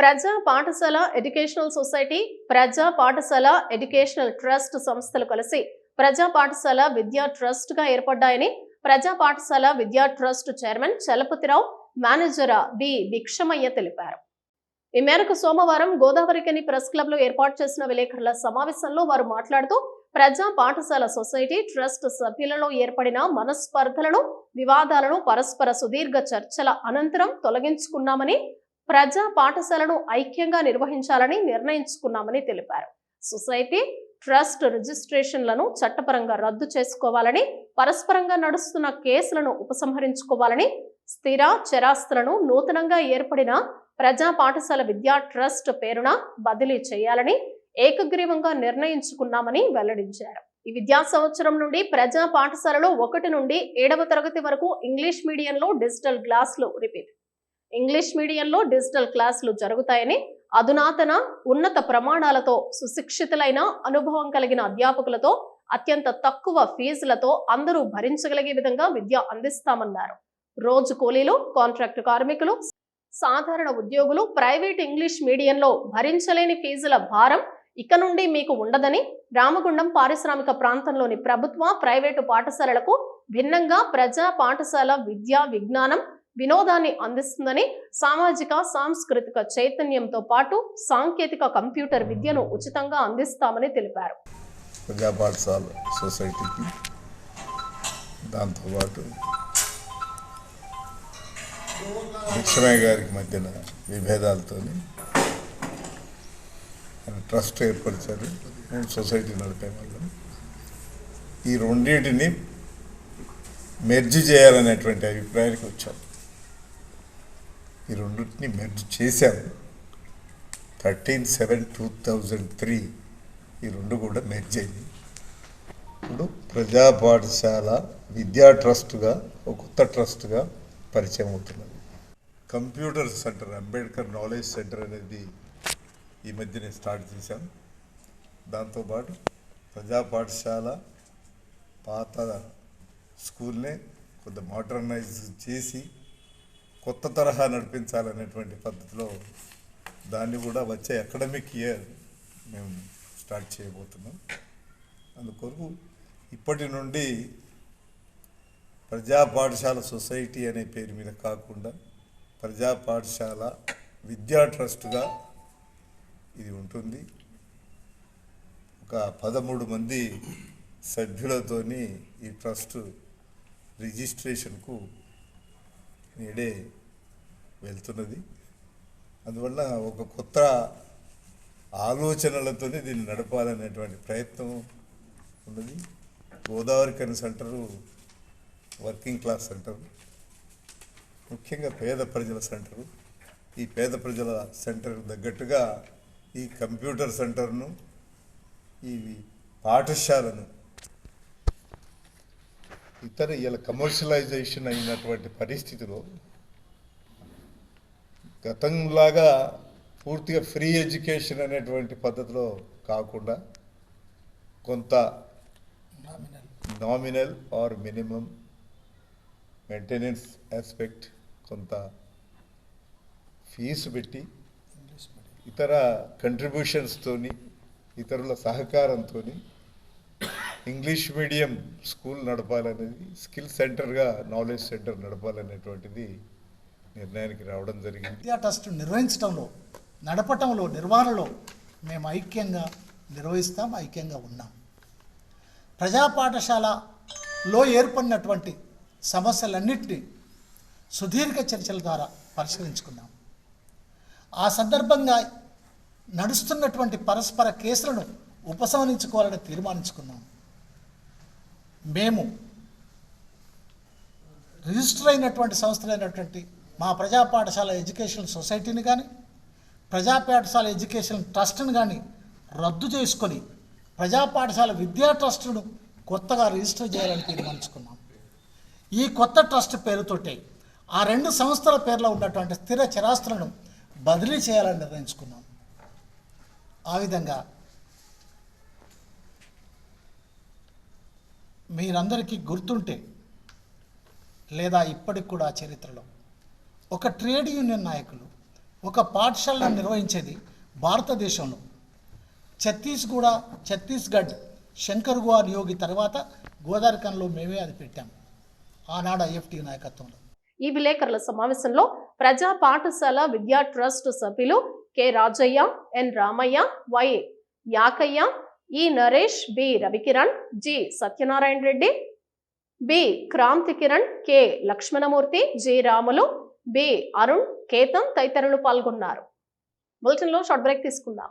ప్రజా పాఠశాల educational society ప్రజా పాఠశాల ఎడ్యుకేషనల్ ట్రస్ట్ సంస్థలు కలిసి ప్రజా పాఠశాల విద్యా ట్రస్ట్గా ఏర్పడ్డాయని ప్రజా పాఠశాల విద్యా trust chairman Chalapathirao manager B Bhikshamayya తెలిపారు. ఈ మేరకు సోమవారం గోదావరికని ప్రెస్ క్లబ్లో ఏర్పాటు చేసిన విలేకరుల సమావేశంలో వారు మాట్లాడుతూ ప్రజా పాఠశాల సొసైటీ ట్రస్ట్ సభ్యులలో ఏర్పడిన మనస్పర్ధలను వివాదాలను పరస్పర సుదీర్ఘ చర్చల అనంతరం తొలగించుకున్నామని ప్రజా పాఠశాలను ఐక్యంగా నిర్వహించాలని నిర్ణయించుకున్నామని తెలిపారు. సొసైటీ ట్రస్ట్ రిజిస్ట్రేషన్లను చట్టపరంగా రద్దు చేసుకోవాలని పరస్పరంగా నడుస్తున్న కేసులను ఉపసంహరించుకోవాలని స్థిర చరాస్తులను నూతనంగా ఏర్పడిన ప్రజా పాఠశాల విద్యా ట్రస్ట్ పేరున బదిలీ చేయాలని ఏకగ్రీవంగా నిర్ణయించుకున్నామని వెల్లడించారు. ఈ విద్యా సంవత్సరం నుండి ప్రజా పాఠశాలలో ఒకటి నుండి ఏడవ తరగతి వరకు ఇంగ్లీష్ మీడియంలో డిజిటల్ క్లాసులు రిపీట్ ఇంగ్లీష్ మీడియంలో డిజిటల్ క్లాసులు జరుగుతాయని అధునాతన ఉన్నత ప్రమాణాలతో సుశిక్షితులైన అనుభవం కలిగిన అధ్యాపకులతో అత్యంత తక్కువ ఫీజులతో అందరూ భరించగలిగే విధంగా విద్య అందిస్తామన్నారు. రోజు కూలీలు కాంట్రాక్టు కార్మికులు సాధారణ ఉద్యోగులు ప్రైవేట్ ఇంగ్లీష్ మీడియంలో భరించలేని ఫీజుల భారం ఇక నుండి మీకు ఉండదని రామగుండం పారిశ్రామిక ప్రాంతంలోని ప్రభుత్వ ప్రైవేటు పాఠశాలలకు భిన్నంగా ప్రజా పాఠశాల విద్యా విజ్ఞానం వినోదాన్ని అందిస్తుందని సామాజిక సాంస్కృతిక చైతన్యంతో పాటు సాంకేతిక కంప్యూటర్ విద్యను ఉచితంగా అందిస్తామని తెలిపారు. ప్రజా పాఠశాల సొసైటీకి దాంతోపాటు లక్ష్మయ్య గారికి మధ్యన విభేదాలతో ట్రస్ట్ ఏర్పరిచారు. మేము సొసైటీ నడిపే వాళ్ళం. ఈ రెండింటిని మెర్జ్ చేయాలనేటువంటి అభిప్రాయానికి వచ్చాం. ఈ రెండింటిని మెర్జ్ చేశాము thirteen seven two thousand three ఈ రెండు కూడా మెర్జ్ అయింది ఇప్పుడు ప్రజా పాఠశాల విద్యా ట్రస్ట్గా ఒక కొత్త ట్రస్ట్గా పరిచయం అవుతున్నది. Computer centre Ambedkar knowledge centre అనేది ఈ మధ్యనే స్టార్ట్ చేశాం. దాంతోపాటు ప్రజా పాఠశాల పాత స్కూల్నే కొంత మోడర్నైజ్ చేసి కొత్త తరహా నడిపించాలనేటువంటి పద్ధతిలో దాన్ని కూడా వచ్చే అకాడమిక్ ఇయర్ మేము స్టార్ట్ చేయబోతున్నాం. అందుకొరకు ఇప్పటి నుండి ప్రజా పాఠశాల సొసైటీ అనే పేరు మీద కాకుండా ప్రజా పాఠశాల విద్యా ట్రస్ట్గా ఇది ఉంటుంది. ఒక పదమూడు మంది సభ్యులతోని ఈ ట్రస్ట్ రిజిస్ట్రేషన్కు నేడే వెళ్తున్నది. అందువల్ల ఒక కొత్త ఆలోచనలతోనే దీన్ని నడపాలనేటువంటి ప్రయత్నం ఉన్నది. గోదావరి కని సెంటరు వర్కింగ్ క్లాస్ సెంటరు. ముఖ్యంగా పేద ప్రజల సెంటరు. ఈ పేద ప్రజల సెంటర్కు తగ్గట్టుగా ఈ కంప్యూటర్ సెంటర్ను ఈ పాఠశాలను ఇతర ఇలా కమర్షియలైజేషన్ అయినటువంటి పరిస్థితిలో గతంలాగా పూర్తిగా ఫ్రీ ఎడ్యుకేషన్ అనేటువంటి పద్ధతిలో కాకుండా కొంత nominal or minimum maintenance aspect కొంత ఫీజు పెట్టి ఇతర కంట్రిబ్యూషన్స్తోని ఇతరుల సహకారంతో ఇంగ్లీష్ మీడియం స్కూల్ నడపాలనేది స్కిల్ సెంటర్గా నాలెడ్జ్ సెంటర్ నడపాలనేటువంటిది నిర్ణయానికి రావడం జరిగింది. విద్యా ట్రస్ట్ నిర్వహించడంలో నడపటంలో నిర్వహణలో మేము ఐక్యంగా నిర్వహిస్తాం ఐక్యంగా ఉన్నాం. ప్రజా పాఠశాలలో ఏర్పడినటువంటి సమస్యలన్నింటినీ సుదీర్ఘ చర్చల ద్వారా పరిష్కరించుకున్నాం. ఆ సందర్భంగా నడుస్తున్నటువంటి పరస్పర కేసులను ఉపసంహరించుకోవాలని తీర్మానించుకున్నాం. మేము రిజిస్టర్ అయినటువంటి సంస్థలైనటువంటి మా ప్రజా పాఠశాల ఎడ్యుకేషన్ సొసైటీని కానీ ప్రజా పాఠశాల ఎడ్యుకేషన్ ట్రస్ట్ని కానీ రద్దు చేసుకొని ప్రజా పాఠశాల విద్యా ట్రస్టును కొత్తగా రిజిస్టర్ చేయాలని తీర్మానించుకున్నాం. ఈ కొత్త ట్రస్ట్ పేరుతోటే ఆ రెండు సంస్థల పేర్లో ఉన్నటువంటి స్థిర చరాస్తులను బదిలీ చేయాలని నిర్ణయించుకున్నాం. ఆ విధంగా మీరందరికీ గుర్తుంటే లేదా ఇప్పటికి కూడా చరిత్రలో ఒక ట్రేడ్ యూనియన్ నాయకులు ఒక పాఠశాలను నిర్వహించేది భారతదేశంలో. ఛత్తీస్గూడ ఛత్తీస్గఢ్ శంకర్ గువా నియోగి తర్వాత గోదావరికంలో మేమే అది పెట్టాము ఆనాడు ఐఎఫ్టీ నాయకత్వంలో. ఈ విలేకరుల సమావేశంలో ప్రజా పాఠశాల విద్యా ట్రస్ట్ సభ్యులు K Rajayya N Ramayya Y Yakayya E Naresh B Ravikiran G Satyanarayana Reddy B Kranti Kiran K Lakshmanamurthy G Ramulu B Arun Ketan తదితరులు పాల్గొన్నారు. బులెటిన్లో షార్ట్ బ్రేక్ తీసుకుందాం.